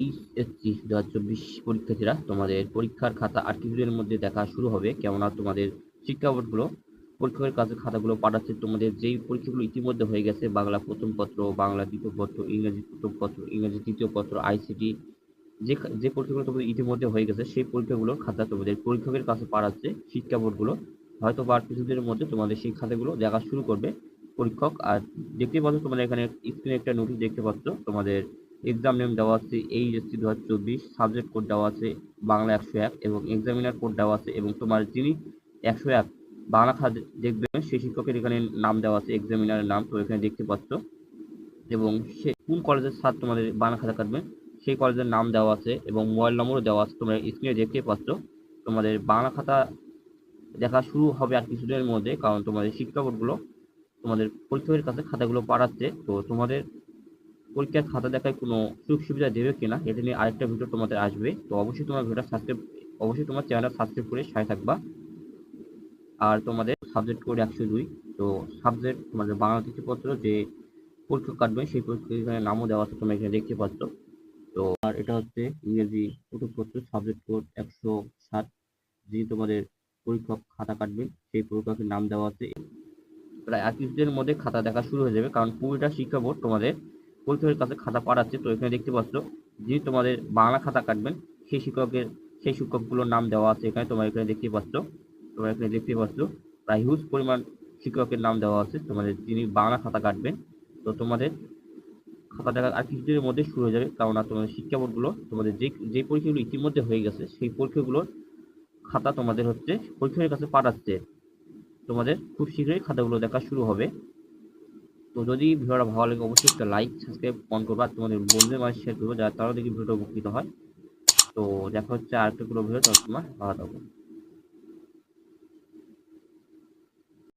HSC দু হাজার চব্বিশ পরীক্ষার্থীরা তোমাদের পরীক্ষার খাতা আর কিছুদিনের মধ্যে দেখা শুরু হবে। কেননা তোমাদের শিক্ষা বোর্ডগুলো পরীক্ষকের কাছে খাতাগুলো পাঠাচ্ছে। তোমাদের যেই পরীক্ষাগুলো ইতিমধ্যে হয়ে গেছে, বাংলা প্রথম পত্র, বাংলা দ্বিতীয় পত্র, ইংরেজি প্রথম পত্র, ইংরেজি তৃতীয় পত্র, আইসিটি, যে যে পরীক্ষাগুলো তোমাদের ইতিমধ্যে হয়ে গেছে, সেই পরীক্ষাগুলোর খাতা তোমাদের পরীক্ষকের কাছে পাঠাচ্ছে শিক্ষা বোর্ডগুলো। হয়তো বা কিছুদিনের মধ্যে তোমাদের সেই খাতাগুলো দেখা শুরু করবে পরীক্ষক। আর দেখতে পাচ্ছ তোমাদের এখানে স্ক্রিনে একটা নোটিশ দেখতে পাচ্ছ তোমাদের এক্সাম নেম দেওয়া আছে এইচএসসি দু হাজার চব্বিশ সাবজেক্ট কোড দেওয়া আছে বাংলা একশো এক এবং এক্সামিনার কোড দেওয়া আছে এবং তোমার যিনি একশো এক, বাংলা খাতা দেখবেন সেই শিক্ষকের এখানে নাম দেওয়া আছে এক্সামিনারের নাম, তো এখানে দেখতে পাচ্ছ। এবং সে কোন কলেজের স্যার তোমাদের বাংলা খাতা কাটবেন সেই কলেজের নাম দেওয়া আছে এবং মোবাইল নম্বরও দেওয়া আছে, তোমরা স্ক্রিনে দেখতে পাচ্ছ। তোমাদের বাংলা খাতা দেখা শুরু হবে আর কিছুদিনের মধ্যে, কারণ তোমাদের শিক্ষা বোর্ডগুলো তোমাদের পরীক্ষকের কাছে খাতাগুলো পাঠাচ্ছে, তো তোমাদের পরীক্ষার খাতা দেখায় কোনো সুযোগ সুবিধা দেবে কিনা, এটা নিয়ে আরেকটা ভিডিও তোমাদের আসবে। তো অবশ্যই তোমার ভিডিওটা সাবস্ক্রাইব অবশ্যই তোমার চ্যানেলটা সাবস্ক্রাইব করে সাথে থাকবা। আর তোমাদের সাবজেক্ট কোড একশো দুই। তো সাবজেক্ট তোমাদের বাংলা পত্র যে পরীক্ষা কাটবে, সেই পরীক্ষার নামও দেওয়া আছে তোমরা এখানে দেখতে পাচ্ছ। তো আর এটা হচ্ছে ইংরেজি পত্র সাবজেক্ট কোড একশো সাত। যিনি তোমাদের পরীক্ষক খাতা কাটবেন, সেই পরীক্ষকের নাম দেওয়া আছে। প্রায় এক কিছুদিনের মধ্যে খাতা দেখা শুরু হয়ে যাবে, কারণ পুরোটা শিক্ষা বোর্ড তোমাদের পরীক্ষকের কাছে খাতা পাঠাচ্ছে তো এখানে দেখতে পাচ্ছ, যিনি তোমাদের বাংলা খাতা কাটবেন, সেই শিক্ষকের, সেই শিক্ষকগুলোর নাম দেওয়া আছে এখানে। তোমরা এখানে দেখতে পাচ্ছ, তোমরা এখানে দেখতে পাচ্ছ, প্রায় হিউজ পরিমাণ শিক্ষকের নাম দেওয়া আছে। তোমাদের যিনি বাংলা খাতা কাটবেন, তো তোমাদের খাতা দেখা আর কিছুদিনের মধ্যে শুরু হয়ে যাবে। কেননা তোমাদের শিক্ষা বোর্ডগুলো তোমাদের যে যে পরীক্ষাগুলো ইতিমধ্যে হয়ে গেছে, সেই পরীক্ষাগুলোর খাতা তোমাদের হচ্ছে পরীক্ষকের কাছে পাঠাচ্ছে। তোমাদের খুব শীঘ্রই খাতাগুলো দেখা শুরু হবে। তো যদি ভিডিওটা ভালো লাগে অবশ্যই একটা লাইক সাবস্ক্রাইব অন করবা। আর তোমাদের বন্ধুদের মাঝে শেয়ার করব যারা তারাও দেখি ভিডিওটা উপকৃত হয়। তো দেখা হচ্ছে আরেকটা কোনো ভিডিও তোমার ভালো থাকব